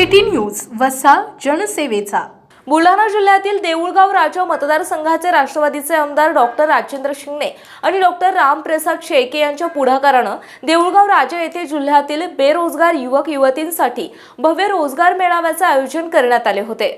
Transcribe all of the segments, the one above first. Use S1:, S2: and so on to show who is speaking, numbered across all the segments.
S1: City news वसा जनसेवेचा.
S2: बुलढाणा जिल्ह्यातील देऊळगाव राजा मतदारसंघाचे राष्ट्रवादीचे आमदार डॉक्टर राजेंद्र शिंगणे आणि डॉक्टर रामप्रसाद शेळके यांच्या पुढाकारानं देऊळगाव राजा येथे जिल्ह्यातील बेरोजगार युवक युवतींसाठी भव्य रोजगार मेळाव्याचे आयोजन करण्यात आले होते.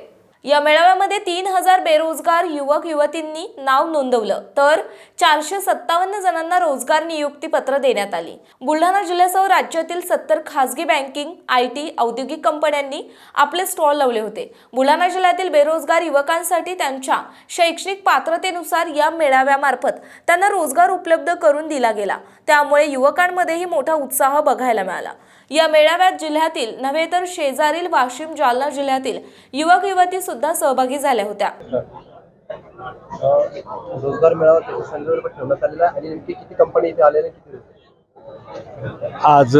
S2: या मेळाव्यामध्ये तीन हजार बेरोजगार युवक युवतींनी नाव नोंदवलं. तर चारशे सत्तावन्न जणांना रोजगार नियुक्ती पत्र देण्यात आली. बुलढाणा जिल्ह्यासह राज्यातील सत्तर खासगी बँकिंग आय टी औद्योगिक कंपन्यांनी आपले स्टॉल लावले होते. बुलढाणा जिल्ह्यातील बेरोजगार युवकांसाठी त्यांच्या शैक्षणिक पात्रतेनुसार या मेळाव्यामार्फत त्यांना रोजगार उपलब्ध करून दिला गेला. त्यामुळे युवकांमध्येही मोठा उत्साह बघायला मिळाला. या मेळाव्यात जिल्ह्यातील नव्हे तर शेजारील वाशिम जालना जिल्ह्यातील युवक युवती सुद्धा सहभागी झाल्या होत्या.
S3: रोजगार मेळावा त्याच्या संदर्भात ठेवण्यात आलेला आहे आणि नेमकी किती कंपनी इथे आलेल्या किती
S4: आज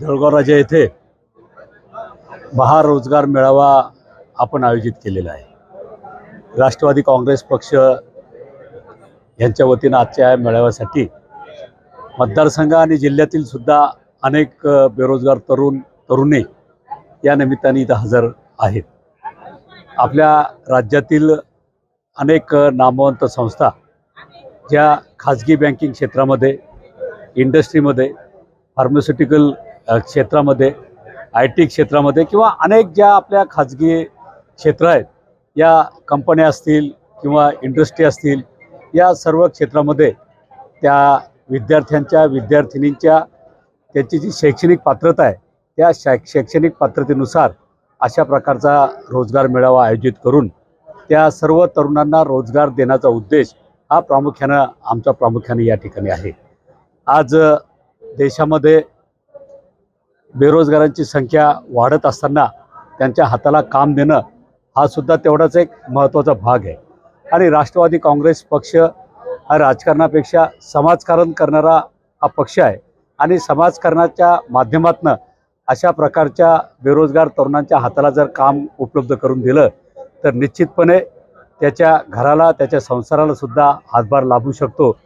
S4: जळगाव राजा येथे महारोजगार मेळावा आपण आयोजित केलेला आहे. राष्ट्रवादी काँग्रेस पक्ष यांच्या वतीनं आजच्या या मेळाव्यासाठी मतदारसंघ आणि जिल्ह्यातील सुद्धा अनेक बेरोजगार तरुण तरुणी या निमित्ताने इथं हजर आहेत. आपल्या राज्यातील अनेक नामवंत संस्था ज्या खाजगी बँकिंग क्षेत्रामध्ये इंडस्ट्रीमध्ये फार्मास्युटिकल क्षेत्रामध्ये आय टी क्षेत्रामध्ये किंवा अनेक ज्या आपल्या खाजगी क्षेत्र आहेत या कंपन्या असतील किंवा इंडस्ट्री असतील या सर्व क्षेत्रामध्ये त्या विद्यार्थ्यांच्या विद्यार्थिनींच्या त्याची जी शैक्षणिक पात्रता आहे त्या शै शैक्षणिक पात्रतेनुसार अशा प्रकारचा रोजगार मेळावा आयोजित करून त्या सर्व तरुणांना रोजगार देण्याचा उद्देश हा प्रामुख्यानं आमचा प्रामुख्याने या ठिकाणी आहे. आज देशामध्ये बेरोजगारांची संख्या वाढत असताना त्यांच्या हाताला काम देणं हा सुद्धा तेवढाच एक महत्त्वाचा भाग आहे. आणि राष्ट्रवादी काँग्रेस पक्ष हा राजकारणापेक्षा समाजकारण करणारा हा पक्ष आहे. आणि समाजकारणाच्या माध्यमातनं अशा प्रकारच्या बेरोजगार तरुणांच्या हाताला जर काम उपलब्ध करून दिलं तर निश्चितपणे त्याच्या घराला त्याच्या संसाराला सुद्धा हातभार लाभू शकतो.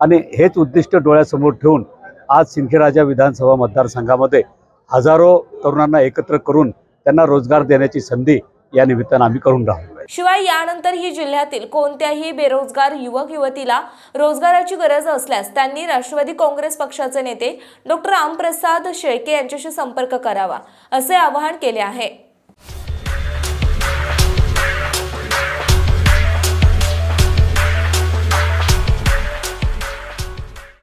S4: आणि हेच उद्दिष्ट डोळ्यासमोर ठेवून आज सिंखेराजा विधानसभा मतदारसंघामध्ये हजारो तरुणांना एकत्र करून त्यांना रोजगार देण्याची संधी या निमित्तानं आम्ही करून राहू.
S2: शिवाय यानंतरही जिल्ह्यातील कोणत्याही बेरोजगार युवक युवतीला रोजगाराची गरज असल्यास त्यांनी राष्ट्रवादी काँग्रेस पक्षाचे नेते डॉक्टर रामप्रसाद शेळके यांच्याशी संपर्क करावा असे आवाहन केले आहे.